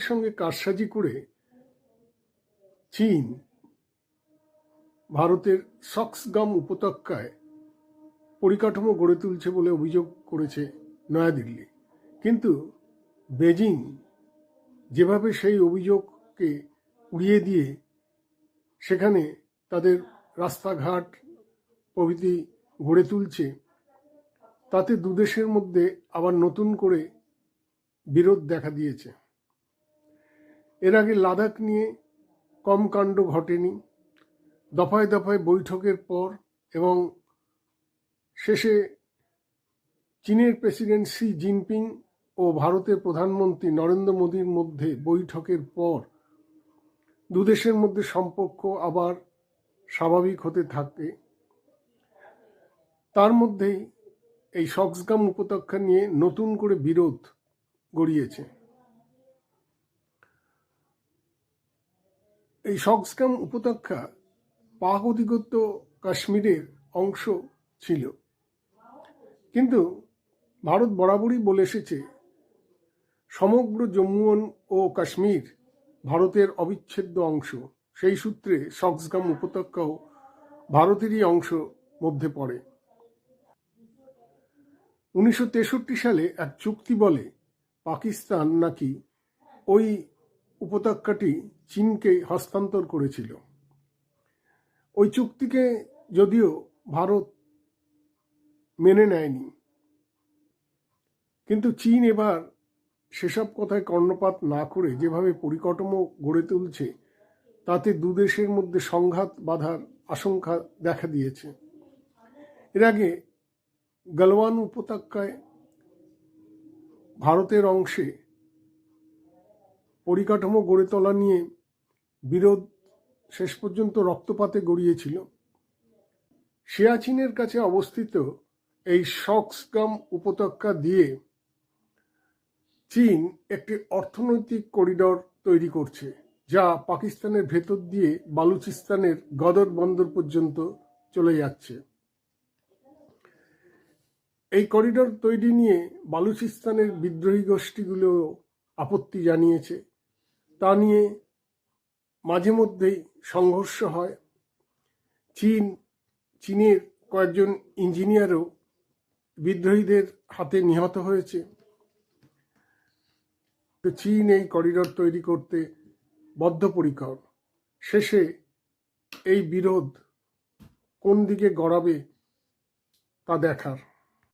সঙ্গে কারসাজি করে চীন ভারতের সক্সগাম উপত্যকায় পরিকাঠামো গড়ে তুলছে বলে অভিযোগ করেছে নয়াদিল্লি। কিন্তু বেজিং যেভাবে সেই অভিযোগকে উড়িয়ে দিয়ে সেখানে তাদের রাস্তাঘাট, প্রভৃতি গড়ে তুলছে, তাতে দুদেশের মধ্যে আবার নতুন করে বিরোধ দেখা দিয়েছে। এর আগে লাদাখ নিয়ে কম কাণ্ড ঘটেনি। দফায় দফায় বৈঠকের পর এবং শেষে চীনের প্রেসিডেন্ট শি জিনপিং ও ভারতের প্রধানমন্ত্রী নরেন্দ্র মোদীর মধ্যে বৈঠকের পর দুদেশের মধ্যে সম্পর্ক আবার স্বাভাবিক হতে থাকে। তার মধ্যেই এই সক্সগাম উপত্যকা নিয়ে নতুন করে বিরোধ গড়িয়েছে। এই সক্সগাম উপত্যকা পাক অধিগত কাশ্মীরের অংশ ছিল। কিন্তু ভারত বরাবরই বলে এসেছে, সমগ্র জম্মু ও কাশ্মীর ভারতের অবিচ্ছেদ্য অংশ। সেই সূত্রে সক্সগাম উপত্যকাও ভারতেরই অংশ মধ্যে পড়ে। উনিশশো তেষট্টি সালে এক চুক্তি বলে পাকিস্তান নাকি ওই উপত্যকাটি চীনকে হস্তান্তর করেছিল। ওই চুক্তিকে যদিও ভারত মেনে নেয়নি। কিন্তু চীন এবার সেসব কথায় কর্ণপাত না করে যেভাবে পরিকাঠামো গড়ে তুলছে, তাতে দুদেশের মধ্যে সংঘাত বাধার আশঙ্কা দেখা দিয়েছে। এর আগে গালওয়ান উপত্যকায় ভারতের অংশে পরিকাঠামো গড়ে তোলা নিয়ে বিরোধ শেষ পর্যন্ত রক্তপাতে গড়িয়েছিল। সিয়াচিনের কাছে অবস্থিত এই শক্সগাম উপত্যকা দিয়ে চীন একটি অর্থনৈতিক করিডর তৈরি করছে, যা পাকিস্তানের ভেতর দিয়ে বালুচিস্তানের গদর বন্দর পর্যন্ত চলে যাচ্ছে। এই করিডর তৈরি নিয়ে বালুচিস্তানের বিদ্রোহী গোষ্ঠীগুলো আপত্তি জানিয়েছে। তা নিয়ে মাঝে মধ্যেই সংঘর্ষ হয়। চীন, চীনের কয়েকজন ইঞ্জিনিয়ারও বিদ্রোহীদের হাতে নিহত হয়েছে। তো চীন এই করিডর তৈরি করতে বদ্ধপরিকর। শেষে এই বিরোধ কোন দিকে গড়াবে তা দেখার।